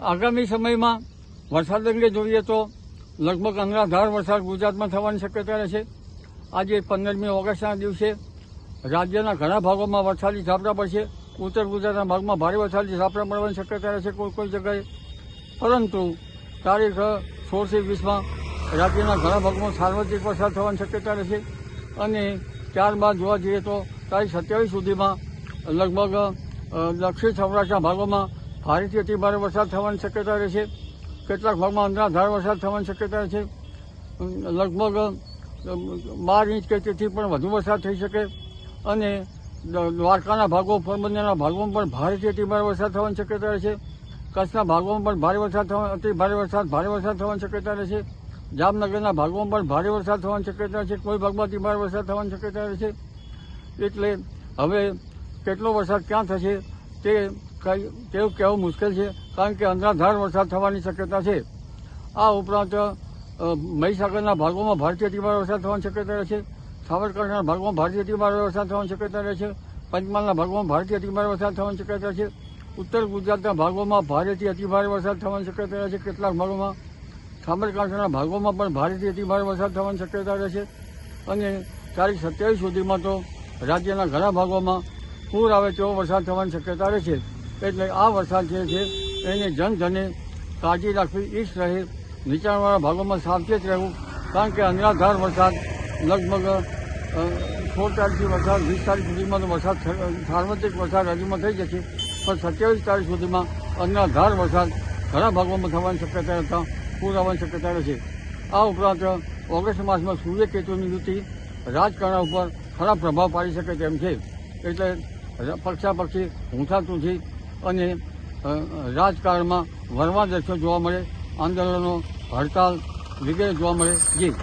આગામી સમયમાં વરસાદ અંગે જોઈએ તો લગભગ અનરાધાર વરસાદ ગુજરાતમાં થવાની શક્યતા રહેશે. આજે પંદરમી ઓગસ્ટના દિવસે રાજ્યના ઘણા ભાગોમાં વરસાદી ઝાપટા પડશે. ઉત્તર ગુજરાતના ભાગમાં ભારે વરસાદી ઝાપટા પડવાની શક્યતા રહેશે કોઈ કોઈ જગ્યાએ. પરંતુ તારીખ સોળથી વીસમાં રાજ્યના ઘણા ભાગમાં સાર્વત્રિક વરસાદ થવાની શક્યતા રહેશે. અને ત્યારબાદ જોવા જઈએ તો તારીખ સત્યાવીસ સુધીમાં લગભગ દક્ષિણ સૌરાષ્ટ્રના ભાગોમાં ભારેથી અતિભારે વરસાદ થવાની શક્યતા રહેશે કેટલાક ભાગમાં અંધાધાર વરસાદ થવાની શક્યતા રહેશે લગભગ બાર ઇંચ કે તેથી પણ વધુ વરસાદ થઈ શકે. અને દ્વારકાના ભાગો, પોરબંદરના ભાગોમાં પણ ભારેથી અતિભારે વરસાદ થવાની શક્યતા રહેશે કચ્છના ભાગોમાં પણ ભારે વરસાદ થવા, અતિ ભારે વરસાદ ભારે વરસાદ થવાની શક્યતા રહેશે જામનગરના ભાગોમાં પણ ભારે વરસાદ થવાની શક્યતા છે. કોઈ ભાગમાં અતિ ભારે વરસાદ થવાની શક્યતા રહેશે એટલે હવે કેટલો વરસાદ ક્યાં થશે તે કઈ તેવું કહેવું મુશ્કેલ છે? કારણ કે અંધાધાર વરસાદ થવાની શક્યતા છે. આ ઉપરાંત મહીસાગરના ભાગોમાં ભારતીય અતિભાર વરસાદ થવાની શક્યતા રહે છે. સાબરકાંઠાના ભાગોમાં ભારતીય અતિભાર વરસાદ થવાની શક્યતા રહે છે. પંચમહાલના ભાગમાં ભારતીય અતિભાર વરસાદ થવાની શક્યતા છે. ઉત્તર ગુજરાતના ભાગોમાં ભારેથી અતિભારે વરસાદ થવાની શક્યતા રહે છે. કેટલાક ભાગોમાં સાબરકાંઠાના ભાગોમાં પણ ભારેથી અતિભારે વરસાદ થવાની શક્યતા રહે છે. અને તારીખ સત્યાવીસ સુધીમાં તો રાજ્યના ઘણા ભાગોમાં પૂર આવે તેવો વરસાદ થવાની શક્યતા રહેશે એટલે આ વરસાદ જે છે, એને જનજને કાળજી રાખવી, ઈચ્છ રહે, નીચાણવાળા ભાગોમાં સાવચેત રહેવું, કારણ કે અનરાધાર વરસાદ, લગભગ સોળ તારીખથી વરસાદ, વીસ તારીખ સુધીમાં તો વરસાદ સાર્વત્રિક વરસાદ રાજ્યમાં થઈ જશે, પણ સત્યાવીસ તારીખ સુધીમાં અનરાધાર વરસાદ ઘણા ભાગોમાં થવાની શક્યતા હતા પૂર આવવાની શક્યતા રહેશે. આ ઉપરાંત, ઓગસ્ટ માસમાં સૂર્યકેતુની યુતિ રાજકારણ ઉપર ખરાબ પ્રભાવ પાડી શકે તેમ છે. એટલે પક્ષાપક્ષી ઊંચાતુંથી અને રાજકારણમાં વરવા દ્રશ્યો જોવા મળે આંદોલનો હડતાલ વગેરે જોવા મળે. જી.